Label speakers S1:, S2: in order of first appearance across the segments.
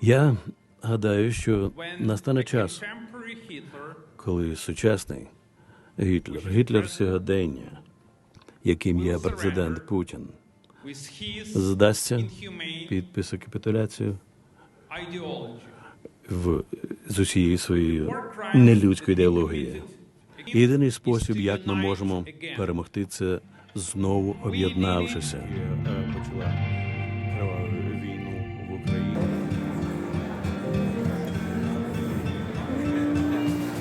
S1: Я гадаю, що настане час, коли сучасний Гітлер, Гітлер сьогодення, яким є президент Путін, здасться підпису капітуляцію в з усією своєю нелюдською ідеологією. Єдиний спосіб, як ми можемо перемогти, це знову об'єднавшися.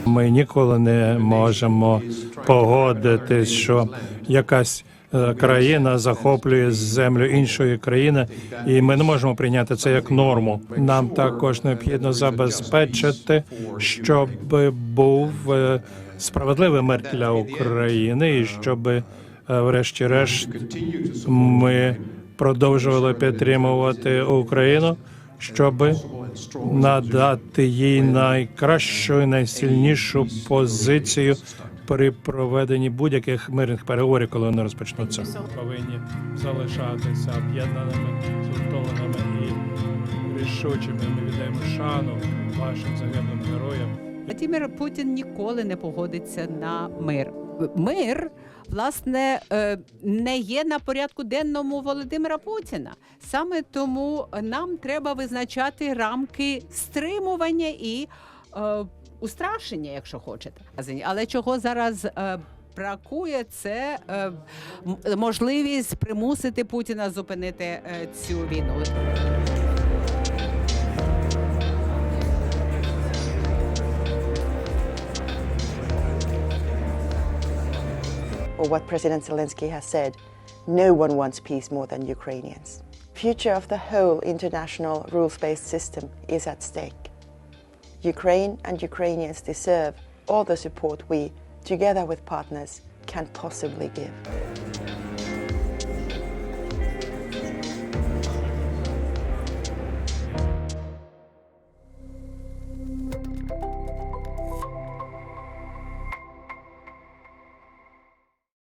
S2: Ми ніколи не можемо погодитись, що якась е, країна захоплює землю іншої країни, і ми не можемо прийняти це як норму. Нам також необхідно забезпечити, щоб був е, справедливий мир для України, і щоб, е, врешті-решт, ми продовжували підтримувати Україну, щоб надати їй найкращу і найсильнішу позицію при проведенні будь-яких мирних переговорів, коли вони розпочнуться. Повинні залишатися об'єднаними, згуртованими і рішучими. Ми віддаємо шану вашим загиблим героям.
S3: Владимир Путін ніколи не погодиться на мир. Мир, власне, е, не є на порядку денному Володимира Путіна. Саме тому нам треба визначати рамки стримування і е, устрашення, якщо хочете. Але чого зараз е, бракує, це е, можливість примусити Путіна зупинити е, цю війну.
S4: Or what President Zelensky has said, no one wants peace more than Ukrainians. Future of the whole international rules-based system is at stake. Ukraine and Ukrainians deserve all the support we, together with partners, can possibly give.